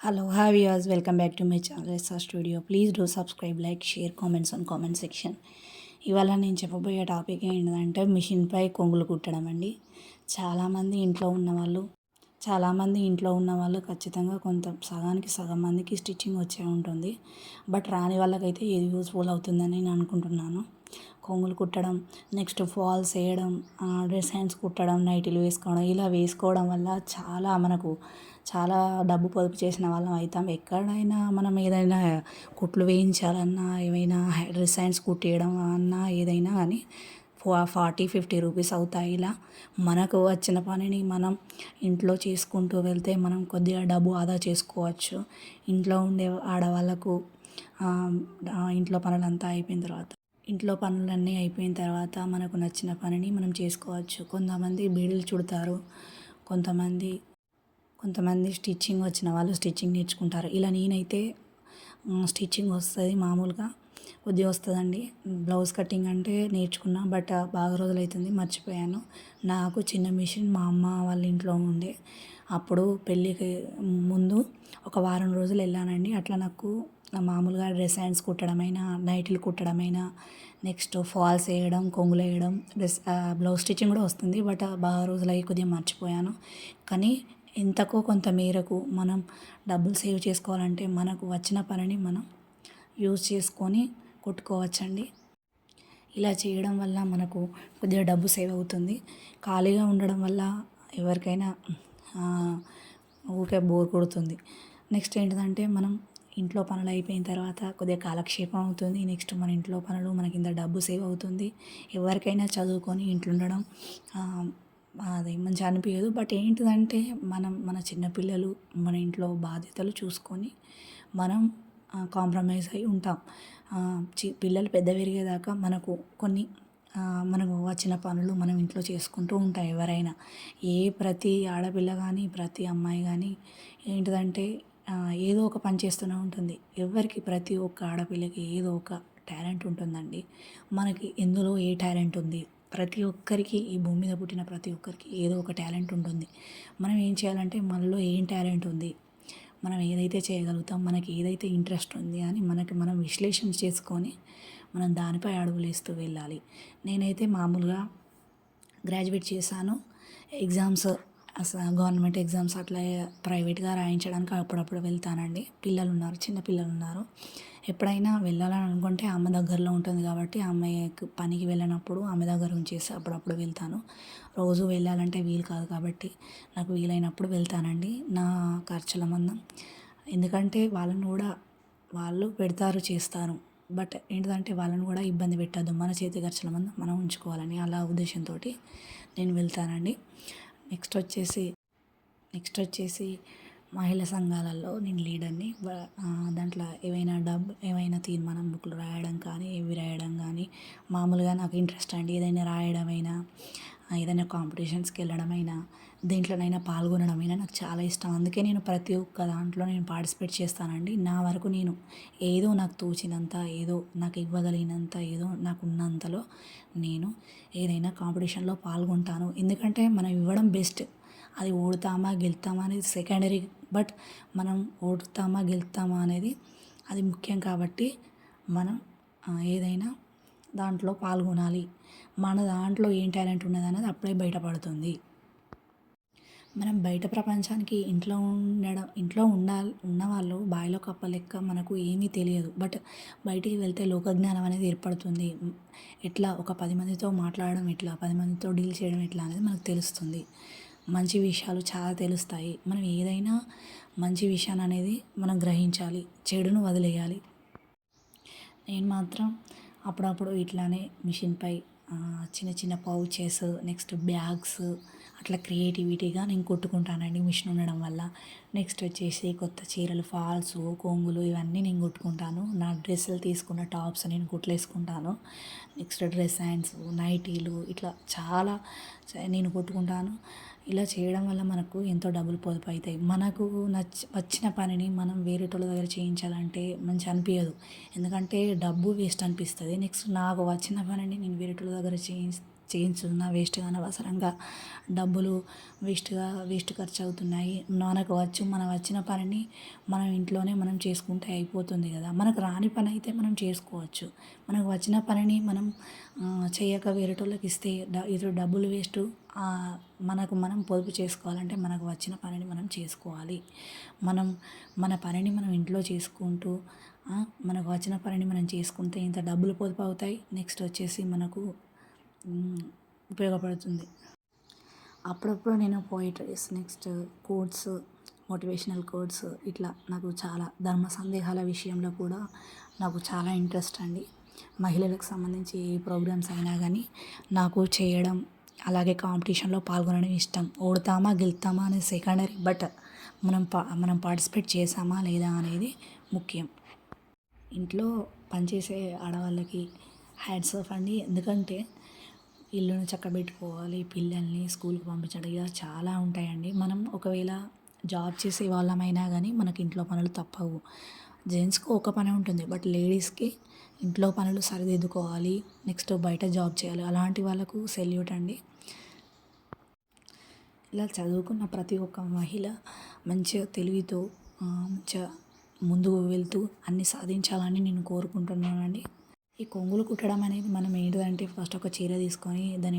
Hello have yous welcome back to my channel S R studio please do subscribe like share comments on comment section ఇవాళ నేను చెప్పబోయే topic ఏంటంటే మిషన్పై కొంగులు కుట్టడం అండి. చాలామంది ఇంట్లో ఉన్నవాళ్ళు చాలామంది ఇంట్లో ఉన్న వాళ్ళు ఖచ్చితంగా కొంత సగానికి సగం మందికి స్టిచ్చింగ్ వచ్చే ఉంటుంది. బట్ రాని వాళ్ళకైతే ఇది యూస్ఫుల్ అవుతుందని నేను అనుకుంటున్నాను. కొంగులు కుట్టడం నెక్స్ట్ ఫాల్స్ వేయడం డ్రెస్ హ్యాండ్స్ కుట్టడం నైటీలు వేసుకోవడం ఇలా వేసుకోవడం వల్ల చాలా మనకు చాలా డబ్బు పొదుపు చేసిన వాళ్ళం అవుతాం. ఎక్కడైనా మనం ఏదైనా కుట్లు వేయించాలన్నా ఏమైనా డ్రెస్ హ్యాండ్స్ కుట్టేయడం అన్నా ఏదైనా కానీ ఫార్టీ ఫిఫ్టీ రూపీస్ అవుతాయి ఇలా. మనకు వచ్చిన పనిని మనం ఇంట్లో చేసుకుంటూ వెళ్తే మనం కొద్దిగా డబ్బు ఆదా చేసుకోవచ్చు. ఇంట్లో ఉండే ఆడవాళ్ళకు ఇంట్లో పనులంతా అయిపోయిన తర్వాత ఇంట్లో పనులన్నీ అయిపోయిన తర్వాత మనకు నచ్చిన పనిని మనం చేసుకోవచ్చు. కొంతమంది బీడీలు చుడతారు. కొంతమంది కొంతమంది స్టిచ్చింగ్ వచ్చిన వాళ్ళు స్టిచ్చింగ్ నేర్చుకుంటారు. ఇలా నేనైతే స్టిచ్చింగ్ వస్తుంది మామూలుగా. కొద్దిగా వస్తుందండి. బ్లౌజ్ కటింగ్ అంటే నేర్చుకున్నా బట్ బాగా రోజులు అవుతుంది మర్చిపోయాను. నాకు చిన్న మిషన్ మా అమ్మ వాళ్ళ ఇంట్లో ఉండే. అప్పుడు పెళ్ళికి ముందు ఒక వారం రోజులు వెళ్ళానండి. అట్లా నాకు మామూలుగా డ్రెస్ హ్యాండ్స్ కుట్టడమైనా నైట్లు కుట్టడమైనా నెక్స్ట్ ఫాల్స్ వేయడం కొంగులు వేయడం డ్రెస్ బ్లౌజ్ స్టిచ్చింగ్ కూడా వస్తుంది. బట్ బాగా రోజులు అయ్యి కొద్దిగా మర్చిపోయాను. కానీ ఎంతకో కొంత మేరకు మనం డబ్బులు సేవ్ చేసుకోవాలంటే మనకు వచ్చిన పనిని మనం యూజ్ చేసుకొని కుట్టుకోవచ్చండి. ఇలా చేయడం వల్ల మనకు కొద్దిగా డబ్బు సేవ్ అవుతుంది. ఖాళీగా ఉండడం వల్ల ఎవరికైనా ఊరికే బోర్ కొడుతుంది. నెక్స్ట్ ఏంటిదంటే మనం ఇంట్లో పనులు అయిపోయిన తర్వాత కొద్దిగా కాలక్షేపం అవుతుంది. నెక్స్ట్ మన ఇంట్లో పనులు మనకి ఇంత డబ్బు సేవ్ అవుతుంది. ఎవరికైనా చదువుకొని ఇంట్లో ఉండడం అది మంచిగా అనిపించదు బట్ ఏంటిదంటే మనం మన చిన్నపిల్లలు మన ఇంట్లో బాధ్యతలు చూసుకొని మనం కాంప్రమైజ్ అయి ఉంటాం. చి పిల్లలు పెద్ద పెరిగేదాకా మనకు కొన్ని మనకు వచ్చిన పనులు మనం ఇంట్లో చేసుకుంటూ ఉంటాం ఎవరైనా. ఏ ప్రతి ఆడపిల్ల కానీ ప్రతి అమ్మాయి కానీ ఏంటిదంటే ఏదో ఒక పని చేస్తూనే ఉంటుంది. ఎవరికి ప్రతి ఒక్క ఆడపిల్లకి ఏదో ఒక టాలెంట్ ఉంటుందండి. మనకి ఎందులో ఏ టాలెంట్ ఉంది? ప్రతి ఒక్కరికి ఈ భూమి మీద పుట్టిన ప్రతి ఒక్కరికి ఏదో ఒక టాలెంట్ ఉంటుంది. మనం ఏం చేయాలంటే మనలో ఏం టాలెంట్ ఉంది? మనం ఏదైతే చేయగలుగుతాం మనకి ఏదైతే ఇంట్రెస్ట్ ఉంది అని మనకి మనం విశ్లేషణ చేసుకొని మనం దానిపై అడుగులేస్తూ వెళ్ళాలి. నేనైతే మామూలుగా గ్రాడ్యుయేట్ చేశాను. ఎగ్జామ్స్ గవర్నమెంట్ ఎగ్జామ్స్ అట్లా ప్రైవేట్గా రాయించడానికి అప్పుడప్పుడు వెళ్తానండి. పిల్లలు ఉన్నారు చిన్న పిల్లలు ఉన్నారు ఎప్పుడైనా వెళ్ళాలని అనుకుంటే అమ్మ దగ్గరలో ఉంటుంది కాబట్టి అమ్మాయికి పనికి వెళ్ళినప్పుడు ఆమె దగ్గర ఉంచేసి అప్పుడప్పుడు వెళ్తాను. రోజు వెళ్ళాలంటే వీలు కాదు కాబట్టి నాకు వీలైనప్పుడు వెళ్తానండి. నా ఖర్చుల మందం. ఎందుకంటే వాళ్ళని కూడా వాళ్ళు పెడతారు చేస్తారు. బట్ ఏంటిదంటే వాళ్ళని కూడా ఇబ్బంది పెట్టద్దు. మన చేతి ఖర్చుల మందం మనం ఉంచుకోవాలని అలా ఉద్దేశంతో నేను వెళ్తానండి. నెక్స్ట్ వచ్చేసి నెక్స్ట్ వచ్చేసి మహిళా సంఘాలలో నేను లీడర్ని. దాంట్లో ఏవైనా డబ్బు ఏమైనా తీర్మానం బుక్లు రాయడం కానీ ఇవి రాయడం కానీ మామూలుగా నాకు ఇంట్రెస్ట్ అండి. ఏదైనా రాయడమైనా ఏదైనా కాంపిటీషన్స్కి వెళ్ళడమైనా దేంట్లోనైనా పాల్గొనడమైనా నాకు చాలా ఇష్టం. అందుకే నేను ప్రతి ఒక్క దాంట్లో నేను పార్టిసిపేట్ చేస్తానండి. నా వరకు నేను ఏదో నాకు తోచినంత ఏదో నాకు ఇవ్వగలిగినంత ఏదో నాకు ఉన్నంతలో నేను ఏదైనా కాంపిటీషన్లో పాల్గొంటాను. ఎందుకంటే మనం ఇవ్వడం బెస్ట్. అది ఓడుతామా గెలుతామా అనేది సెకండరీ. బట్ మనం ఓడుతామా గెలుతామా అనేది అది ముఖ్యం కాబట్టి మనం ఏదైనా దాంట్లో పాల్గొనాలి. మన దాంట్లో ఏం టాలెంట్ ఉన్నది అనేది అప్పుడే బయటపడుతుంది. మనం బయట ప్రపంచానికి ఇంట్లో ఉండడం ఇంట్లో ఉండాలి ఉన్నవాళ్ళు బాయిలో కప్ప లెక్క మనకు ఏమీ తెలియదు. బట్ బయటికి వెళ్తే లోకజ్ఞానం అనేది ఏర్పడుతుంది. ఎట్లా? ఒక పది మందితో మాట్లాడడం ఎట్లా? పది మందితో డీల్ చేయడం ఎట్లా అనేది మనకు తెలుస్తుంది. మంచి విషయాలు చాలా తెలుస్తాయి. మనం ఏదైనా మంచి విషయాన్ని అనేది మనం గ్రహించాలి. చెడును వదిలేయాలి. నేను మాత్రం అప్పుడప్పుడు ఇట్లానే మిషన్పై చిన్న చిన్న పౌచెస్ నెక్స్ట్ బ్యాగ్స్ అట్లా క్రియేటివిటీగా నేను కుట్టుకుంటానండి మిషన్ ఉండడం వల్ల. నెక్స్ట్ వచ్చేసి కొత్త చీరలు ఫాల్స్ కొంగులు ఇవన్నీ నేను కుట్టుకుంటాను. నా డ్రెస్సులు తీసుకున్న టాప్స్ నేను కుట్లేసుకుంటాను. నెక్స్ట్ డ్రెస్ హ్యాండ్స్ నైటీలు ఇట్లా చాలా నేను కుట్టుకుంటాను. ఇలా చేయడం వల్ల మనకు ఎంతో డబ్బులు పొదుపు అవుతాయి మనకు నచ్చి వచ్చిన పనిని మనం వేరేటోళ్ళ దగ్గర చేయించాలంటే మంచి అనిపించదు ఎందుకంటే డబ్బు వేస్ట్ అనిపిస్తుంది. నెక్స్ట్ నాకు వచ్చిన పనిని నేను వేరేటోళ్ళ దగ్గర చేయి చేయించుకున్న వేస్ట్గా అనవసరంగా డబ్బులు వేస్ట్గా వేస్ట్ ఖర్చు అవుతున్నాయి. మనకు వచ్చు మనం వచ్చిన పనిని మనం ఇంట్లోనే మనం చేసుకుంటే అయిపోతుంది కదా. మనకు రాని పని అయితే మనం చేసుకోవచ్చు. మనకు వచ్చిన పనిని మనం చేయక వేరేటోళ్ళకి ఇస్తే ఇతరు డబ్బులు వేస్ట్ మనకు మనం పొదుపు చేసుకోవాలంటే మనకు వచ్చిన పనిని మనం చేసుకోవాలి. మనం మన పనిని మనం ఇంట్లో చేసుకుంటూ మనకు వచ్చిన పనిని మనం చేసుకుంటే ఇంత డబ్బులు పొదుపు అవుతాయి. నెక్స్ట్ వచ్చేసి మనకు ఉపయోగపడుతుంది. అప్పుడప్పుడు నేను poetries next quotes motivational quotes ఇట్లా నాకు చాలా ధర్మ సందేహాల విషయంలో కూడా నాకు చాలా ఇంట్రెస్ట్ అండి. మహిళలకు సంబంధించి ఏ ప్రోగ్రామ్స్ అయినా కానీ నాకు చేయడం అలాగే కాంపిటీషన్లో పాల్గొనడం ఇష్టం. ఓడతామా గెలుతామా అనేది సెకండరీ బట్ మనం పా మనం పార్టిసిపేట్ చేసామా లేదా అనేది ముఖ్యం. ఇంట్లో పనిచేసే ఆడవాళ్ళకి హ్యాడ్స్ ఆఫ్ అండి. ఎందుకంటే ఇల్లును చక్కబెట్టుకోవాలి పిల్లల్ని స్కూల్కి పంపించడం ఇలా చాలా ఉంటాయండి. మనం ఒకవేళ జాబ్ చేసే వాళ్ళమైనా కానీ మనకి ఇంట్లో పనులు తప్పవు. జెంట్స్కి ఒక పని ఉంటుంది బట్ లేడీస్కి ఇంట్లో పనులు సరిదిద్దుకోవాలి నెక్స్ట్ బయట జాబ్ చేయాలి. అలాంటి వాళ్ళకు సెల్యూట్ అండి. ఇలా చదువుకున్న ప్రతి ఒక్క మహిళ మంచిగా తెలివితో మంచిగా ముందుకు వెళ్తూ అన్ని సాధించాలని నేను కోరుకుంటున్నానండి. ఈ కొంగులు కుట్టడం అనేది మనం ఏంటిదంటే ఫస్ట్ ఒక చీర తీసుకొని దాని